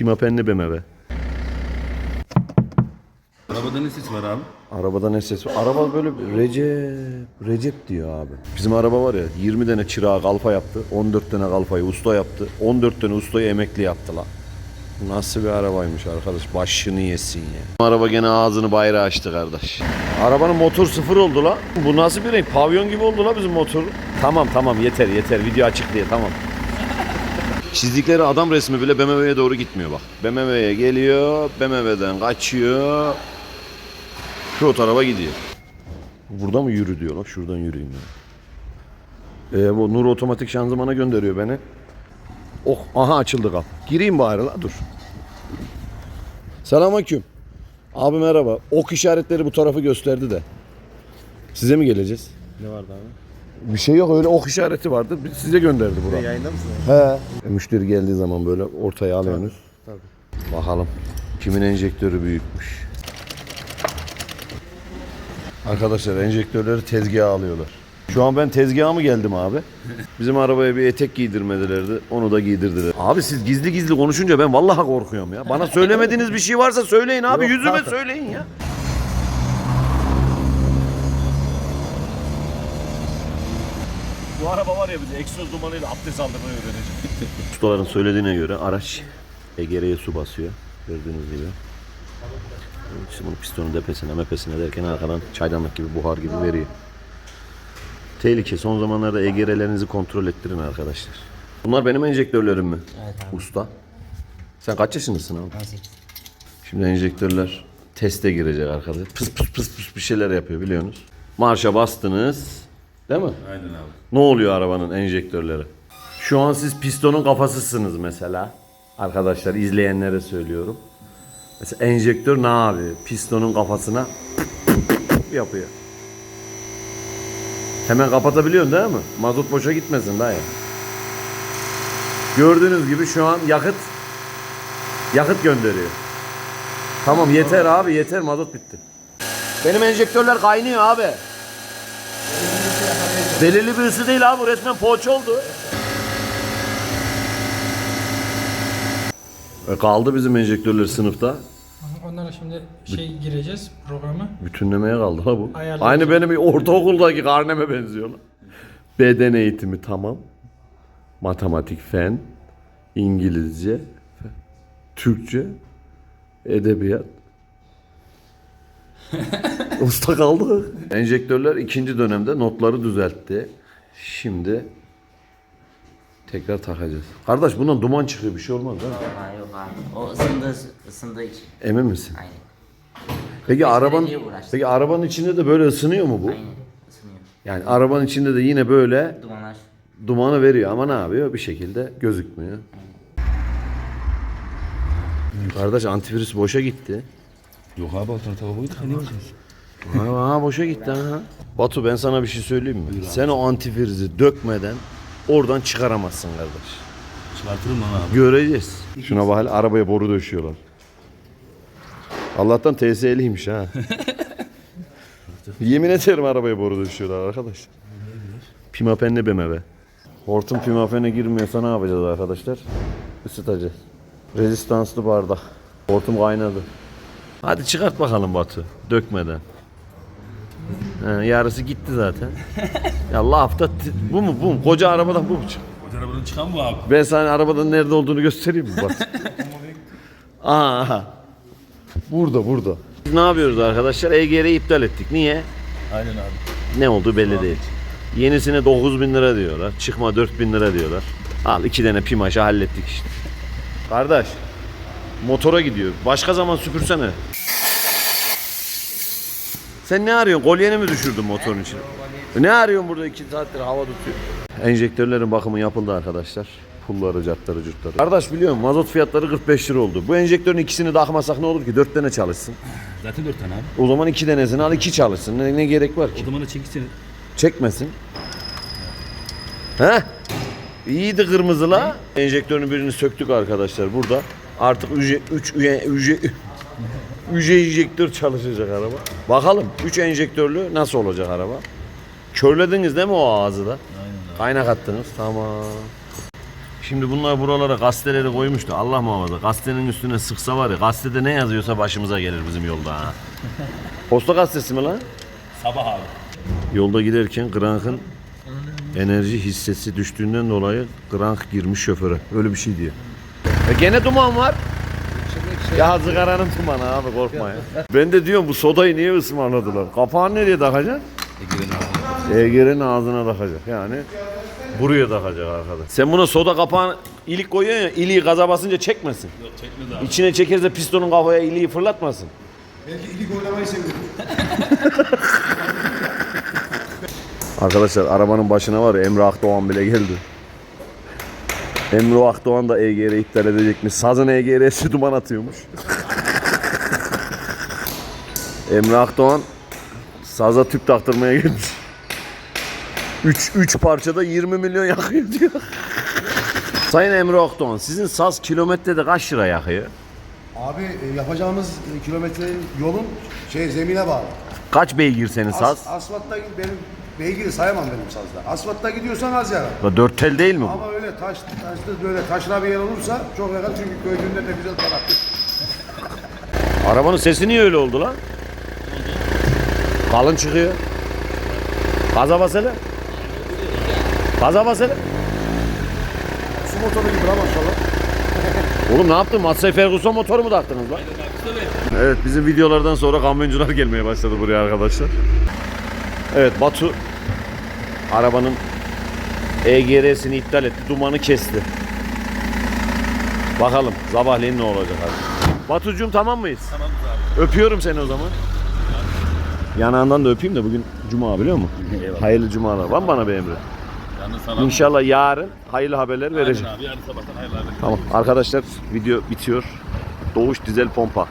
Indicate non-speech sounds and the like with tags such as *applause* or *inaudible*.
Pimapenli BMW. Arabada ne ses var abi? Arabada ne ses var? Araba böyle Recep, Recep diyor abi. Bizim araba var ya 20 tane çırağı kalfa yaptı. 14 tane kalfayı usta yaptı. 14 tane ustayı emekli yaptı lan. Bu Nasıl bir arabaymış arkadaş? Başını yesin ya. Araba gene ağzını bayrağı açtı kardeş. Arabanın motor sıfır oldu la. Bu nasıl bir renk? Pavyon gibi oldu la bizim motor. Tamam tamam yeter yeter. Video açık diye tamam. Çizdikleri adam resmi bile BMW'ye doğru gitmiyor bak. BMW'ye geliyor, BMW'den kaçıyor. Şu araba gidiyor. Burada mı yürü diyor lan? Şuradan yürüyeyim ya. Ee, bu Nur otomatik şanzımana gönderiyor beni. Oh aha açıldı kap. Gireyim bari la dur. Selamünaleyküm. Abi merhaba. Ok işaretleri bu tarafı gösterdi de. Size mi geleceğiz? Ne vardı abi? Bir şey yok öyle ok işareti vardı. Biz Size gönderdi bura. Yayında mısın? He. Müşteri geldiği zaman böyle ortaya alıyorsunuz. Tabii. Bakalım. Kimin enjektörü büyükmüş. Arkadaşlar enjektörleri tezgaha alıyorlar. Şu an ben tezgaha mı geldim abi? *laughs* Bizim arabaya bir etek giydirmedilerdi. Onu da giydirdiler. Abi siz gizli gizli konuşunca ben vallahi korkuyorum ya. Bana söylemediğiniz bir şey varsa söyleyin abi. Yüzüme söyleyin ya. Bu araba var ya bize egzoz dumanıyla abdest aldırmayı öğrenecek. *laughs* Ustaların söylediğine göre araç egereye su basıyor. Gördüğünüz gibi. İşte bunu pistonun depesine mepesine derken arkadan çaydanlık gibi buhar gibi veriyor. Tehlike. Son zamanlarda egerelerinizi kontrol ettirin arkadaşlar. Bunlar benim enjektörlerim mi? Evet abi. Usta. Sen kaç yaşındasın abi? 18. Şimdi enjektörler teste girecek arkadaşlar. Pıs pıs pıs pıs bir şeyler yapıyor biliyorsunuz. Marşa bastınız. Değil mi? Aynen abi. Ne oluyor arabanın enjektörleri? Şu an siz pistonun kafasısınız mesela. Arkadaşlar izleyenlere söylüyorum. Mesela enjektör ne yapıyor? Pistonun kafasına yapıyor. Hemen kapatabiliyorsun değil mi? Mazot boşa gitmesin daha ya. Gördüğünüz gibi şu an yakıt yakıt gönderiyor. Tamam yeter abi yeter mazot bitti. Benim enjektörler kaynıyor abi. Belirli bir ısı değil abi bu resmen poğaça oldu. E kaldı bizim enjektörler sınıfta. Onlara şimdi şey gireceğiz programı. Bütünlemeye kaldı ha bu. Ayarlayacak. Aynı benim ortaokuldaki karneme benziyor lan. Beden eğitimi tamam. Matematik, fen, İngilizce, Türkçe, edebiyat. *laughs* Usta kaldı. Enjektörler ikinci dönemde notları düzeltti. Şimdi tekrar takacağız. Kardeş bundan duman çıkıyor bir şey olmaz değil mi? Ha yok abi. O ısındığı, ısındığı için. Emin misin? Aynen. Peki arabanın diye uğraştım. Peki arabanın içinde de böyle ısınıyor mu bu? Aynen. Isınıyor. Yani arabanın içinde de yine böyle Dumanlar. dumanı veriyor ama ne yapıyor? Bir şekilde gözükmüyor. Kardeş antivirüs boşa gitti. Yok abi alternatif koyduk ya ne olacağız? Ha, ha, boşa gitti ha. Batu ben sana bir şey söyleyeyim mi? Sen o antivirüsü dökmeden oradan çıkaramazsın kardeş. Çıkartırım lan abi. Göreceğiz. Şuna bak hele arabaya boru döşüyorlar. Allah'tan TSL'iymiş ha. *laughs* Yemin ederim arabaya boru döşüyorlar arkadaşlar. Pimapenli BMW. Hortum pimapene girmiyorsa ne yapacağız arkadaşlar? Isıtacağız. Rezistanslı bardak. Hortum kaynadı. Hadi çıkart bakalım Batu. Dökmeden. He, yarısı gitti zaten. *laughs* ya lafta bu mu bu mu? Koca arabadan bu mu çıktı? O arabadan çıkan bu abi. Ben sana arabanın nerede olduğunu göstereyim mi? Bak. *laughs* Aha, aha. Burada burada. Biz ne yapıyoruz arkadaşlar? EGR'yi iptal ettik. Niye? Aynen abi. Ne olduğu belli değil. Yenisine 9 bin lira diyorlar. Çıkma 4 bin lira diyorlar. Al iki tane pimaşı hallettik işte. Kardeş motora gidiyor. Başka zaman süpürsene. Sen ne arıyorsun? Kolyeni mi düşürdün motorun içine? Ne arıyorsun burada iki saattir hava tutuyor. Enjektörlerin bakımı yapıldı arkadaşlar. Pulları, cartları, cürtleri. Kardeş biliyor musun? Mazot fiyatları 45 lira oldu. Bu enjektörün ikisini takmasak ne olur ki? 4 tane çalışsın. Zaten dört tane abi. O zaman iki tanesini al iki çalışsın. Ne, ne gerek var ki? O zaman da çekilsene. Çekmesin. He? İyiydi kırmızıla. Enjektörün birini söktük arkadaşlar burada. Artık üje, 3 üye, üje, üje enjektör çalışacak araba. Bakalım 3 enjektörlü nasıl olacak araba? Körlediniz değil mi o ağzı da? Aynen. Kaynak attınız. Tamam. Şimdi bunlar buralara gazeteleri koymuştu. Allah muhafaza. Gazetenin üstüne sıksa var ya. Gazetede ne yazıyorsa başımıza gelir bizim yolda ha. *laughs* Posta gazetesi mi lan? Sabah abi. Yolda giderken Grank'ın enerji hissesi düştüğünden dolayı Grank girmiş şoföre. Öyle bir şey diyor. E gene duman var. Ya zıgaranın dumanı abi korkma ya. Ben de diyorum bu sodayı niye ısmarladılar? Kapağını nereye takacaksın? Egerin ağzına takacak. Yani buraya takacak arkadaş. Sen buna soda kapağını ilik koyuyorsun ya iliği gaza basınca çekmesin. Yok çekmedi abi. İçine çekerse pistonun kafaya iliği fırlatmasın. Belki ilik oynamayı seviyorum. Arkadaşlar arabanın başına var ya Emre Akdoğan bile geldi. Emre Akdoğan da EGR iptal edecekmiş. Sazın EGR'si duman atıyormuş. Emre Akdoğan saza tüp taktırmaya gelmiş. 3 3 parçada 20 milyon yakıyor diyor. Sayın Emre Akdoğan sizin saz kilometrede kaç lira yakıyor? Abi e, yapacağımız kilometrenin yolun şey zemine bağlı. Kaç beygir senin saz? As, asfaltta benim beygiri sayamam benim sazda. Asfaltta gidiyorsan az yakar. La dört tel değil mi bu? Ama öyle taş, taşlı böyle taşla bir yer olursa çok yakar çünkü köydüğünde de güzel taraflı. Arabanın sesi niye öyle oldu lan? Kalın çıkıyor. Gaza bas hele. Gaza bas hele. Su motoru gibi lan maşallah. Oğlum ne yaptın? Massey Ferguson motoru mu taktınız lan? Evet bizim videolardan sonra kamyoncular gelmeye başladı buraya arkadaşlar. Evet Batu arabanın EGR'sini iptal etti. Dumanı kesti. Bakalım sabahleyin ne olacak abi. Batucuğum tamam mıyız? Tamam abi. Öpüyorum seni o zaman. Yanağından da öpeyim de bugün cuma biliyor musun? Eyvallah. Hayırlı cumalar. Var mı bana bir emri? Yalnız sana İnşallah yarın hayırlı haberler vereceğim. Abi yarın sabahtan hayırlı haberler. Tamam arkadaşlar video bitiyor. Doğuş dizel pompa.